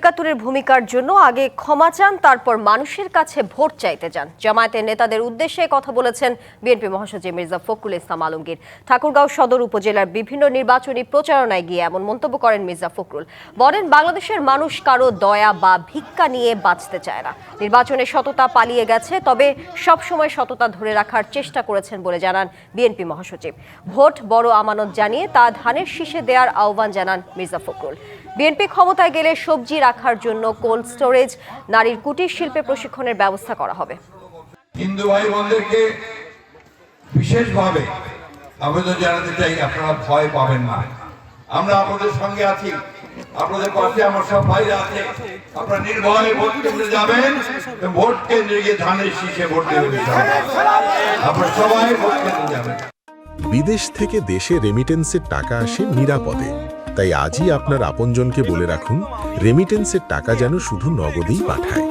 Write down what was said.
একাত্তরের ভূমিকার জন্য আগে ক্ষমা চান, তারপর মানুষের কাছে ভোট চাইতে যান। জামায়াতের নেতাদের উদ্দেশ্যে কথা বলেছেন বিএনপি মহাসচিব মির্জা ফখরুল ইসলাম আলমগীর। ঠাকুরগাঁও সদর উপজেলার বিভিন্ন নির্বাচনী প্রচারণায় গিয়ে এমন মন্তব্য করেন মির্জা ফখরুল। বলেন, বাংলাদেশের মানুষ কারও দয়া বা ভিক্ষা নিয়ে বাঁচতে চায় না। নির্বাচনে সততা পালিয়ে গেছে, তবে সবসময় সততা ধরে রাখার চেষ্টা করেছেন বলে জানান বিএনপি মহাসচিব। ভোট বড় আমানত জানিয়ে তা ধানের শীষে দেওয়ার আহ্বান জানান মির্জা ফখরুল। বিএনপি ক্ষমতায় গেলে সবজি রাখার জন্য কোল্ড স্টোরেজ নারীর কুটির শিল্পে প্রশিক্ষণের ব্যবস্থা করা হবে। হিন্দু ভাই বোনদেরকে বিশেষভাবে আবেদন জানাতে চাই আপনারা ভয় পাবেন না। আমরা আপনাদের সঙ্গে আছি। আপনাদের পাশে আমার সব ভাইরা আছে। আপনারা নির্ভয়ে ভোট কেন্দ্রে যাবেন ভোট কেন্দ্রে গিয়ে ধানের শীষে ভোট দেবেন আপনারা সবাই ভোট কেন্দ্রে যাবেন। বিদেশ থেকে দেশে রেমিটেন্সের টাকা আসে নিরাপদে। তাই আজই আপনার আপনজনকে বলে রাখুন রেমিটেন্সের টাকা যেন শুধু নগদেই পাঠায়।